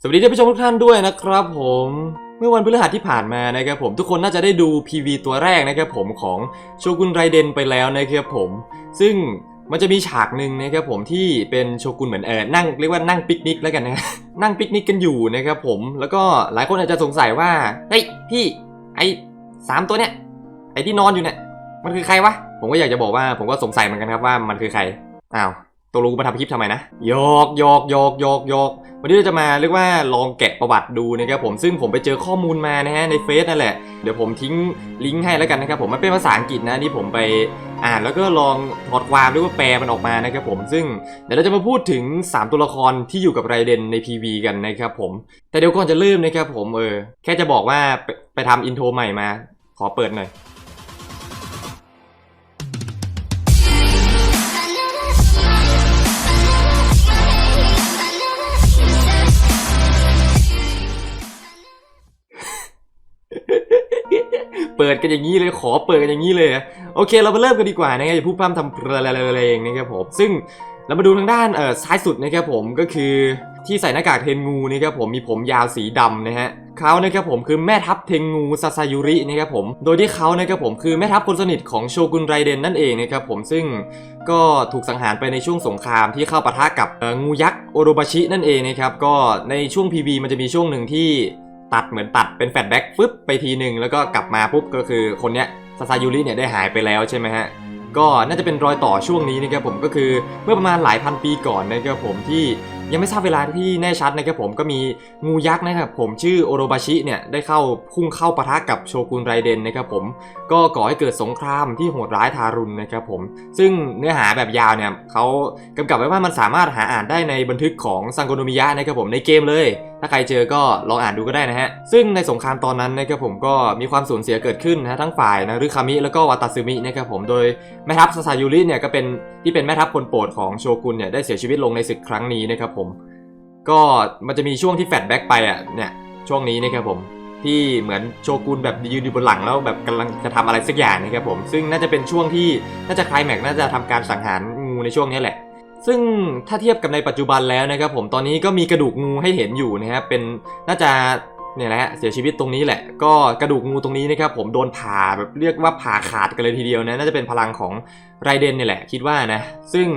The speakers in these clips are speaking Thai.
สวัสดีท่านผู้ชมทุกท่านด้วยนะครับผมเมื่อวันพฤหัสที่ผ่านมานะครับผมทุกคนน่าจะได้ดู PV ตัวแรกนะครับผมของโชกุนไรเดนไปแล้วนะครับผมซึ่งมันจะมีฉากหนึ่งนะครับผมที่เป็นโชกุนเหมือนเออนั่งเรียกว่านั่งปิกนิกแล้วกันนะนั่งปิกนิกกันอยู่นะครับผมแล้วก็หลายคนอาจจะสงสัยว่าเฮ้ยพี่ไอ้สามตัวเนี้ยไอ้ที่นอนอยู่เนี่ยมันคือใครวะผมก็อยากจะบอกว่าผมก็สงสัยเหมือนกันครับว่ามันคือใครอ้าวตัวรู้มาทำคลิปทำไมนะโยกโยกโยกโยกโยก วันนี้เราจะมาเรียกว่าลองแกะประวัติดูนะครับผมซึ่งผมไปเจอข้อมูลมานะฮะในเฟซนั่นแหละเดี๋ยวผมทิ้งลิงก์ให้แล้วกันนะครับผมมันเป็นภาษาอังกฤษนะนี่ผมไปอ่านแล้วก็ลองถอดความหรือว่าแปลมันออกมานะครับผมซึ่งเดี๋ยวเราจะมาพูดถึง 3 ตัวละครที่อยู่กับไรเดนใน PV กันนะครับผม แต่เดี๋ยวก่อนจะเริ่มนะครับผมเออแค่จะบอกว่าไปไปทำอินโทรใหม่มา ขอเปิดหน่อย เปิดกันอย่างนี้เลยขอเปิดกันอย่างนี้เลยโอเคเรามาเริ่มกันดีกว่านะครับอย่าพูดพร่ำทำเพลงนะครับผมซึ่งเรามาดูทางด้านเอ่อซ้ายสุดนะครับผมก็คือที่ใส่หน้ากากเทนงูนะครับผมมีผมยาวสีดำนะฮะเขานะครับผมคือแม่ทัพเทนงูซาซายุรินะครับผมโดยที่เขานะครับผมคือแม่ทัพคนสนิทของโชกุนไรเดนนั่นเองนะครับผมซึ่งก็ถูกสังหารไปในช่วงสงครามที่เข้าปะทะกับงูยักษ์โอโรบาชินั่นเองนะครับก็ในช่วง PV มันจะมีช่วงหนึ่งที่ ตัดเหมือนตัดเป็นแฟลชแบ็กฟึบไปทีหนึ่งแล้วก็กลับมาปุ๊บก็คือคนเนี้ยซาซายูริเนี่ยได้หายไปแล้วใช่ไหมฮะก็น่าจะเป็นรอยต่อช่วงนี้นะครับผมก็คือเมื่อประมาณหลายพันปีก่อนนะครับผมที่ ยังไม่ทราบเวลาที่แน่ชัดนะครับผมก็มีงูยักษ์นะครับผมชื่อโอโรบาชิเนี่ยได้เข้าพุ่งเข้าปะทะกับโชกุนไรเดนนะครับผมก็ก่อให้เกิดสงครามที่โหดร้ายทารุณนะครับผมซึ่งเนื้อหาแบบยาวเนี่ยเขากำกับไว้ว่ามันสามารถหาอ่านได้ในบันทึกของซังโกโนมิยะนะครับผมในเกมเลย ถ้าใครเจอก็ลองอ่านดูก็ได้นะฮะซึ่งในสงครามตอนนั้นนะครับผมก็มีความสูญเสียเกิดขึ้นนะทั้งฝ่ายนะริคามิแล้วก็วาตาซึมินะครับผมโดยแม่ทัพซาซายุริเนี่ยก็เป็น ที่เป็นแม่ทัพคนโปรดของโชกุนเนี่ยได้เสียชีวิตลงในศึกครั้งนี้นะครับผม ก็มันจะมีช่วงที่แฟลแบ็กไปอะเนี่ยช่วงนี้นะครับผมที่เหมือนโชกุนแบบยืนอยู่บนหลังแล้วแบบกำลังจะทำอะไรสักอย่างนะครับผม ซึ่งน่าจะเป็นช่วงที่น่าจะคลายแม็กซ์น่าจะทำการสังหารงูในช่วงนี้แหละ ซึ่งถ้าเทียบกับในปัจจุบันแล้วนะครับผมตอนนี้ก็มีกระดูกงูให้เห็นอยู่นะครับเป็นน่าจะ เนี่ยแหละฮะเสียชีวิตตรงนี้แหละ ก็กระดูกงูตรงนี้นะครับผมโดนผ่าแบบเรียกว่าผ่าขาดกันเลยทีเดียวนะน่าจะเป็นพลังของไรเดนเนี่ยแหละคิดว่านะซึ่ง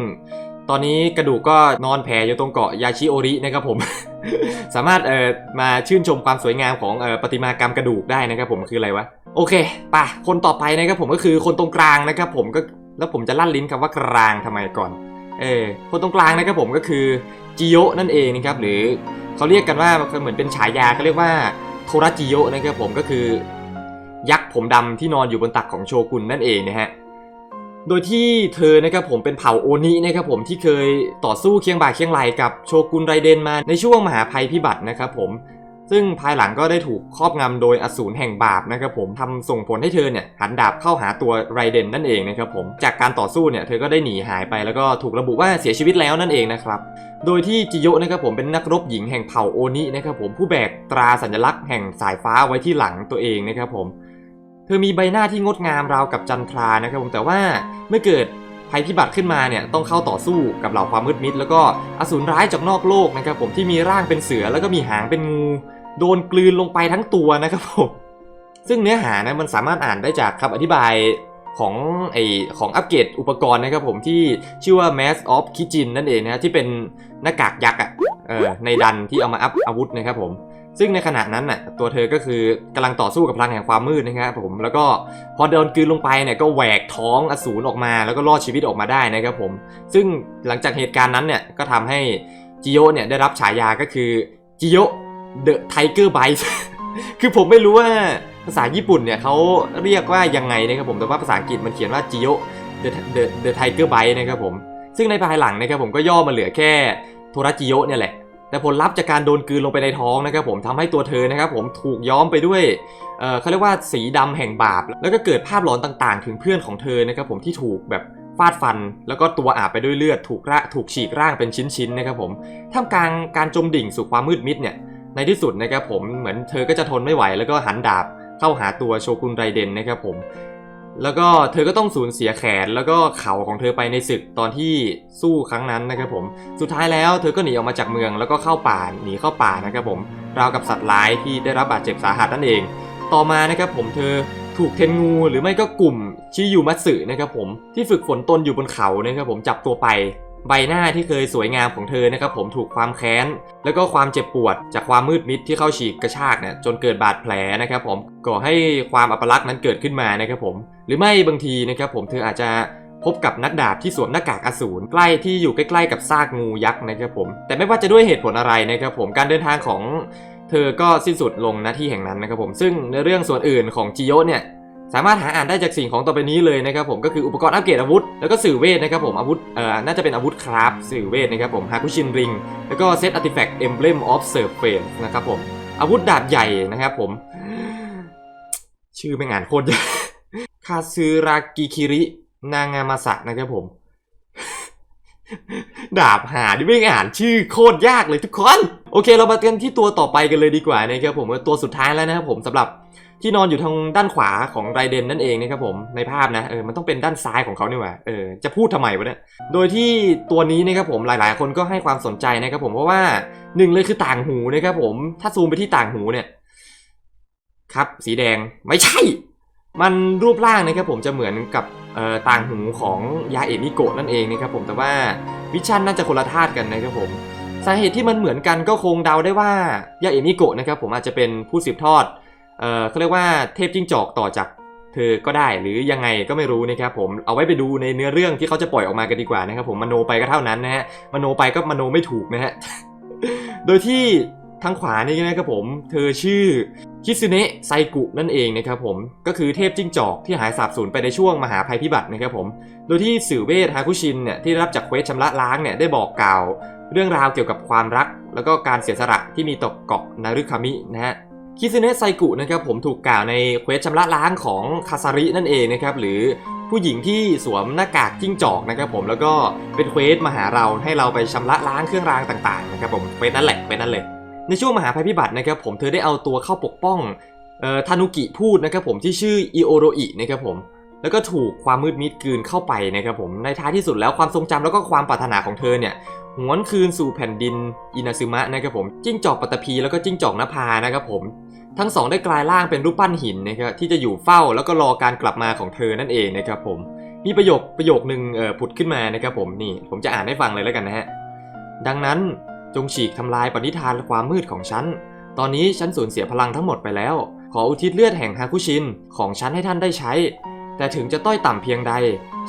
ตอนนี้กระดูกก็นอนแผ่อยู่ตรงเกาะยาชิโอรินะครับผม สามารถเอ่อมาชื่นชมความสวยงามของเอ่อประติมากรรมกระดูกได้นะครับผมคืออะไรวะโอเคป่ะคนต่อไปนะครับผมก็คือคนตรงกลางนะครับผมก็แล้วผมจะลั่นลิ้นคำว่ากลางทำไมก่อนเออคนตรงกลางนะครับผมก็คือจิโยนั่นเองนะครับหรือ เขาเรียกกันว่าเหมือนเป็นฉายาเขาเรียกว่าโทราจิโยนะครับผมก็คือ ยักษ์ผมดำที่นอนอยู่บนตักของโชกุนนั่นเองนะฮะโดยที่เธอนะครับผมเป็นเผ่าโอนินะครับผมที่เคยต่อสู้เคียงบ่าเคียงไหลกับโชกุนไรเดนมาในช่วงมหาภัยพิบัตินะครับผม ซึ่งภายหลังก็ได้ถูกครอบงำโดยอสูรแห่งบาปนะครับผมทำส่งผลให้เธอเนี่ยหันดาบเข้าหาตัวไรเดนนั่นเองนะครับผมจากการต่อสู้เนี่ยเธอก็ได้หนีหายไปแล้วก็ถูกระบุว่าเสียชีวิตแล้วนั่นเองนะครับโดยที่จิโยะนะครับผมเป็นนักรบหญิงแห่งเผ่าโอนินะครับผมผู้แบกตราสัญลักษณ์แห่งสายฟ้าไว้ที่หลังตัวเองนะครับผมเธอมีใบหน้าที่งดงามราวกับจันทรานะครับผมแต่ว่าเมื่อเกิดภัยพิบัติขึ้นมาเนี่ยต้องเข้าต่อสู้กับเหล่าความมืดมิดแล้วก็อสูรร้ายจากนอกโลกนะครับผมที่มีร่างเป็นเสือแล้วก็มีหางเป็นงู โดนกลืนลงไปทั้งตัวนะครับผมซึ่งเนื้อหานะมันสามารถอ่านได้จากคำอธิบายของไอของอัปเกรดอุปกรณ์นะครับผมที่ชื่อว่า Mask of Kijin นั่นเองนะที่เป็นหน้ากากยักษ์อะเออในดันที่เอามาอัพอาวุธนะครับผม ซึ่งในขณะนั้นน่ะตัวเธอก็คือกำลังต่อสู้กับพลังแห่งความมืดนะครับผมแล้วก็พอโดนกลืนลงไปเนี่ยก็แหวกท้องอสูรออกมา แล้วก็รอดชีวิตออกมาได้นะครับผม ซึ่งหลังจากเหตุการณ์นั้นเนี่ยก็ทำให้จิโยเนี่ยได้รับฉายาก็คือจิโย The Tiger Bite คือผมไม่รู้ว่าภาษาญี่ปุ่นเนี่ยเขาเรียกว่ายังไงนะครับผมแต่ว่าภาษาอังกฤษมันเขียนว่าจิโยะ The The The Tiger Bite นะครับผม ซึ่งในภายหลังนะครับผมก็ย่อมาเหลือแค่โทราจิโยเนี่ยแหละ แต่ผลลัพธ์จากการโดนกลืนลงไปในท้องนะครับผมทำให้ตัวเธอนะครับผมถูกย้อมไปด้วยเเขาเรียกว่าสีดำแห่งบาป แล้วก็เกิดภาพหลอนต่างๆ ถึงเพื่อนของเธอนะครับผมที่ถูกแบบฟาดฟัน แล้วก็ตัวอาบไปด้วยเลือดถูกระถูกฉีกร่างเป็นชิ้นๆนะครับผมท่ามกลางการจมดิ่งสู่ความมืดมิดเนี่ย ในที่สุดนะครับผมเหมือนเธอก็จะทนไม่ไหวแล้วก็หันดาบเข้าหาตัวโชกุนไรเดนนะครับผม แล้วก็เธอก็ต้องสูญเสียแขนแล้วก็เข่าของเธอไปในศึกตอนที่สู้ครั้งนั้นนะครับผม สุดท้ายแล้วเธอก็หนีออกมาจากเมืองแล้วก็เข้าป่าหนีเข้าป่านะครับผมราวกับสัตว์ร้ายที่ได้รับบาดเจ็บสาหัสนั่นเอง ต่อมานะครับผมเธอถูกเทนงูหรือไม่ก็กลุ่มชิยูมัตสึนะครับผมที่ฝึกฝนตนอยู่บนเขานะครับผมจับตัวไป ใบหน้าที่เคยสวยงามของเธอนะครับผมถูกความแค้น แล้วก็ความเจ็บปวดจากความมืดมิดที่เข้าฉีกกระชากเนี่ยจนเกิดบาดแผลนะครับผมก่อให้ความอัปลักษณ์นั้นเกิดขึ้นมานะครับผม หรือไม่บางทีนะครับผมเธออาจจะพบกับนักดาบที่สวมหน้ากากอสูรใกล้ที่อยู่ใกล้ๆกับซากงูยักษ์นะครับผมแต่ไม่ว่าจะด้วยเหตุผลอะไรนะครับผมการเดินทางของเธอก็สิ้นสุดลงณที่แห่งนั้นนะครับผมซึ่งในเรื่องส่วนอื่นของจิโยเนี่ย สามารถหาอ่านได้จากสิ่งของต่อไปนี้เลยนะครับผมก็คืออุปกรณ์อัปเกรดอาวุธ แล้วก็สื่อเวทนะครับผมอาวุธเอ่อน่าจะเป็นอาวุธคราฟสื่อเวทนะครับผมฮาคุชินริงแล้วก็เซตอาร์ติแฟกต์เอมเบลมออฟเซิร์ฟเฟนนะครับผมอาวุธดาบใหญ่นะครับผม ชื่อไม่งอ่านโคตรยคาซึรากิคิรินางามาสะนะครับผม ดาบหาที่ไม่อ่านชื่อโคตรยากเลยทุกคน โอเคเรามากันที่ตัวต่อไปกันเลยดีกว่านะครับผมตัวสุดท้ายแล้วนะครับผมสำหรับ ที่นอนอยู่ทางด้านขวาของไรเดนนั่นเองนะครับผมในภาพนะเออมันต้องเป็นด้านซ้ายของเขาเนี่หว่าเออจะพูดทำไมวะเนี่ยโดยที่ตัวนี้นะครับผมหลายๆ คนก็ให้ความสนใจนะครับผมเพราะว่าหนึ่งเลยคือต่างหูนะครับผมถ้าซูมไปที่ต่างหูเนี่ยครับสีแดงไม่ใช่ มันรูปร่างนะครับผมจะเหมือนกับเอ่อต่างหูของยาเอมิโกะนั่นเองนะครับผมแต่ว่าวิชั่นน่าจะคนละธาตุกันนะครับผมสาเหตุที่มันเหมือนกันก็คงเดาได้ว่ายาเอมิโกะนะครับผมอาจจะเป็นผู้สืบทอด เอ่อเขาเรียกว่าเทพจิ้งจอกต่อจากเธอก็ได้หรือยังไงก็ไม่รู้นะครับผมเอาไว้ไปดูในเนื้อเรื่องที่เขาจะปล่อยออกมากันดีกว่านะครับผมมโนไปก็เท่านั้นนะฮะมโนไปก็มโนไม่ถูกนะฮะโดยที่ทางขวานี่นะครับผม เธอชื่อคิซึเนะไซกุนั่นเองนะครับผมก็คือเทพจิ้งจอกที่หายสาบสูญไปในช่วงมหาภัยพิบัตินะครับผมโดยที่สื่อเวทฮาคุชินเนี่ยที่รับจากเควสชำระล้างเนี่ยได้บอกกล่าว เรื่องราวเกี่ยวกับความรัก แล้วก็การเสียสละที่มีต่อเกาะนารุคามินะฮะ คิซึเนะไซกุนะครับผมถูกกล่าวในเควสชำระล้างของคาซารินั่นเองนะครับหรือผู้หญิงที่สวมหน้ากากจิ้งจอกนะครับผมแล้วก็เป็นเควสมาหาเราให้เราไปชำระล้างเครื่องรางต่างๆนะครับผมเควสนั่นแหละเควสนั่นเลยในช่วงมหาภัยพิบัตินะครับผมเธอได้เอาตัวเข้าปกป้องเอ่อทานุกิพูดนะครับผมที่ชื่ออิโอโรอินะครับผม แล้วก็ถูกความมืดมิดกลืนเข้าไปนะครับผมในท้ายที่สุดแล้วความทรงจำแล้วก็ความปรารถนาของเธอเนี่ยหวนคืนสู่แผ่นดินอินาซึมะนะครับผมจิ้งจอกปัตตภีแล้วก็จิ้งจอกนภานะครับผมทั้งสองได้กลายร่างเป็นรูปปั้นหินนะครับที่จะอยู่เฝ้าแล้วก็รอการกลับมาของเธอนั่นเองนะครับผมมีประโยคประโยคนึงเอ่อผุดขึ้นมานะครับผมนี่ผมจะอ่านให้ฟังเลยแล้วกันนะฮะดังนั้นจงฉีกทำลายปณิธานและความมืดของฉัน ตอนนี้ฉันสูญเสียพลังทั้งหมดไปแล้ว ขออุทิศเลือดแห่งฮาคุชินของฉันให้ท่านได้ใช้ แต่ถึงจะต้อยต่ำเพียงใด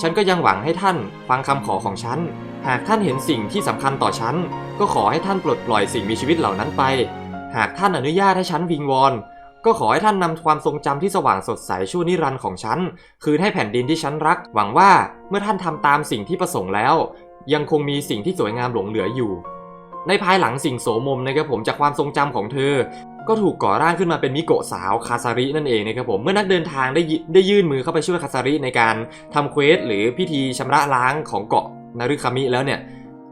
ฉันก็ยังหวังให้ท่านฟังคำขอของฉัน หากท่านเห็นสิ่งที่สำคัญต่อฉัน ก็ขอให้ท่านปลดปล่อยสิ่งมีชีวิตเหล่านั้นไป หากท่านอนุญาตให้ฉันวิงวอน ก็ขอให้ท่านนำความทรงจำที่สว่างสดใสชั่วนิรันดร์ของฉัน คืนให้แผ่นดินที่ฉันรัก หวังว่าเมื่อท่านทำตามสิ่งที่ประสงค์แล้ว ยังคงมีสิ่งที่สวยงามหลงเหลืออยู่ในภายหลังสิ่งโสมมนะครับผมจากความทรงจำของเธอ ก็ถูกก่อร่างขึ้นมาเป็นมิโกะสาวคาซารินั่นเองนะครับผมเมื่อนักเดินทางได้ยิได้ยื่นมือเข้าไปช่วยคาซาริในการทำเควสหรือพิธีชำระล้างของเกาะนารุคามิแล้วเนี่ย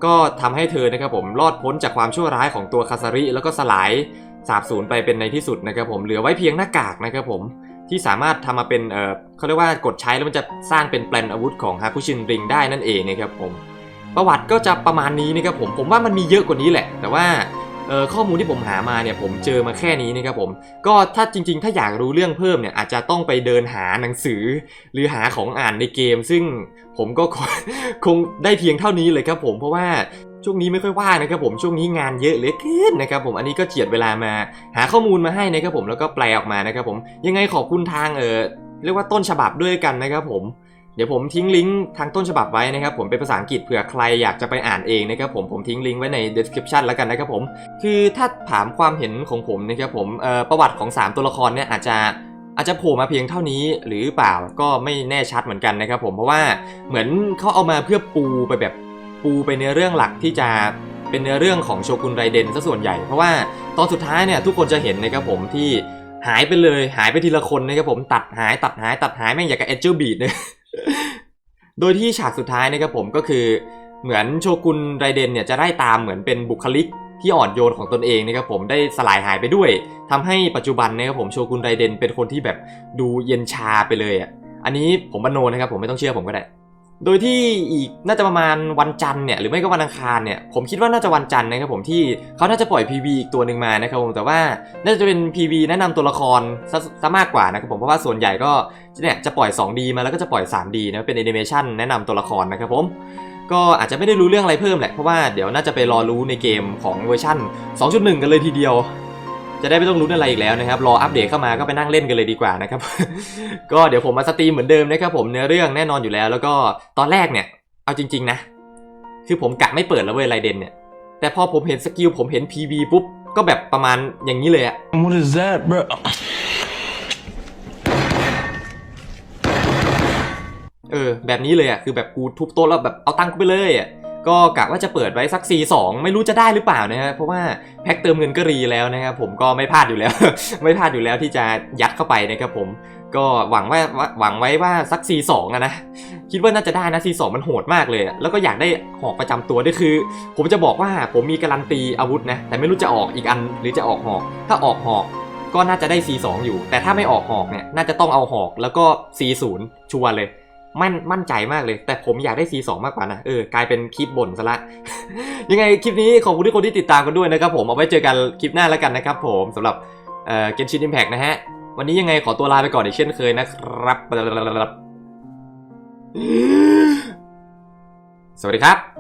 ก็ทำให้เธอนะครับผมรอดพ้นจากความชั่วร้ายของตัวคาซาริแล้วก็สลายสาบสูญไปเป็นในที่สุดนะครับผมเหลือไว้เพียงหน้ากากนะครับผมที่สามารถทำมาเป็นเออเขาเรียกว่ากดใช้แล้วมันจะสร้างเป็นแปลนอาวุธของฮาคุชินริงได้นั่นเองนะครับผมประวัติก็จะประมาณนี้นะครับผมผมว่ามันมีเยอะกว่านี้แหละ แต่ว่า ข้อมูลที่ผมหามาเนี่ยผมเจอมาแค่นี้นะครับผม ก็ถ้าจริง ๆ ถ้าอยากรู้เรื่องเพิ่มเนี่ยอาจจะต้องไปเดินหาหนังสือ หรือหาของอ่านในเกม ซึ่งผมก็คงได้เพียงเท่านี้เลยครับผมเพราะว่าช่วงนี้ไม่ค่อยว่างนะครับผมช่วงนี้งานเยอะเหลือเกินนะครับผมอันนี้ก็เจียดเวลามาหาข้อมูลมาให้นะครับผมแล้วก็แปลออกมานะครับผมยังไงขอบคุณทางเออเรียกว่าต้นฉบับด้วยกันนะครับผม ดี๋ยวผมทิ้งลิงก์ทางต้นฉบับไว้นะครับผมเป็นภาษาอังกฤษเผื่อใครอยากจะไปอ่านเองนะครับผมผมทิ้งลิงก์ไว้ใน description แล้วกันนะครับผม คือถ้าถามความเห็นของผมนะครับผมประวัติของ 3 ตัวละครเนี่ยอาจจะอาจจะโผล่มาเพียงเท่านี้หรือเปล่าก็ไม่แน่ชัดเหมือนกันนะครับผมเพราะว่าเหมือนเขาเอามาเพื่อปูไปแบบปูไปเนื้อเรื่องหลักที่จะเป็นเนื้อเรื่องของโชกุนไรเดนซะส่วนใหญ่ เพราะว่าตอนสุดท้ายเนี่ยทุกคนจะเห็นนะครับผมที่หายไปเลยหายไปทีละคนนะครับผมตัดหายตัดหายตัดหายแม่งอย่างกับเอเจอร์บีดเลย โดยที่ฉากสุดท้ายนะครับผมก็คือเหมือนโชกุนไรเดนเนี่ยจะได้ตามเหมือนเป็นบุคลิกที่อ่อนโยนของตนเองนะครับผมได้สลายหายไปด้วยทำให้ปัจจุบันนะครับผมโชกุนไรเดนเป็นคนที่แบบดูเย็นชาไปเลยอะอันนี้ผมบันโนนะครับผมไม่ต้องเชื่อผมก็ได้ โดยที่อีกน่าจะประมาณวันจันทร์เนี่ยหรือไม่ก็วันอังคารเนี่ยผมคิดว่าน่าจะวันจันทร์นะครับผมที่เขาน่าจะปล่อย PV อีกตัวหนึ่งมานะครับผมแต่ว่าน่าจะเป็น PV แนะนำตัวละครซะะมากกว่านะครับผมเพราะว่าส่วนใหญ่ก็เนี่ยจะปล่อย 2D มาแล้วก็จะปล่อย 3D นะเป็นแอนิเมชันแนะนำตัวละครนะครับผมก็อาจจะไม่ได้รู้เรื่องอะไรเพิ่มแหละเพราะว่าเดี๋ยวน่าจะไปรอรู้ในเกมของเวอร์ชัน2.1 กันเลยทีเดียว จะได้ไม่ต้องรู้นอะไรอีกแล้วนะครับ รออัปเดตเข้ามาก็ไปนั่งเล่นกันเลยดีกว่านะครับ ก็เดี๋ยวผมมาสตรีมเหมือนเดิมนะครับผมเนื้อเรื่องแน่นอนอยู่แล้ว แล้วก็ตอนแรกเนี่ย เอาจริง ๆ นะ คือผมกะไม่เปิดแล้วเว้ยไรเดนเนี่ย แต่พอผมเห็นสกิลผมเห็น PV ปุ๊บ ก็แบบประมาณอย่างนี้เลยอะ What is that, bro? เออแบบนี้เลยอะคือแบบกูทุบโต๊ะแล้วแบบเอาตังค์กูไปเลยอะ ก็กะว่าจะเปิดไว้สัก C2 ไม่รู้จะได้หรือเปล่านะฮะเพราะว่าแพ็คเติมเงินก็รีแล้วนะครับผมก็ไม่พลาดอยู่แล้ว ไม่พลาดอยู่แล้วที่จะยัดเข้าไปนะครับผมก็หวังว่าหวังไว้ว่าสัก C2 อะนะคิดว่าน่าจะได้นะ C2 มันโหดมากเลย แล้วก็อยากได้หอกประจำตัวด้วยคือ ผมจะบอกว่าผมมีการันตีอาวุธนะแต่ไม่รู้จะออกอีกอันหรือจะออกหอก ถ้าออกหอกก็น่าจะได้ C2 อยู่ แต่ถ้าไม่ออกหอกเนี่ยน่าจะต้องเอาหอกแล้วก็ C0 ชัวร์เลย มั่นมั่นใจมากเลย แต่ผมอยากได้ C2 มากกว่านะ เออกลายเป็นคลิปบ่นซะละ ยังไงคลิปนี้ขอบคุณทุกคนที่ติดตามกันด้วยนะครับผมเอาไว้เจอกันคลิปหน้าแล้วกันนะครับผมสำหรับเอ่อเกมชินอิมแพกนะฮะ วันนี้ยังไงขอตัวลาไปก่อนอีกเช่นเคยนะครับ สวัสดีครับ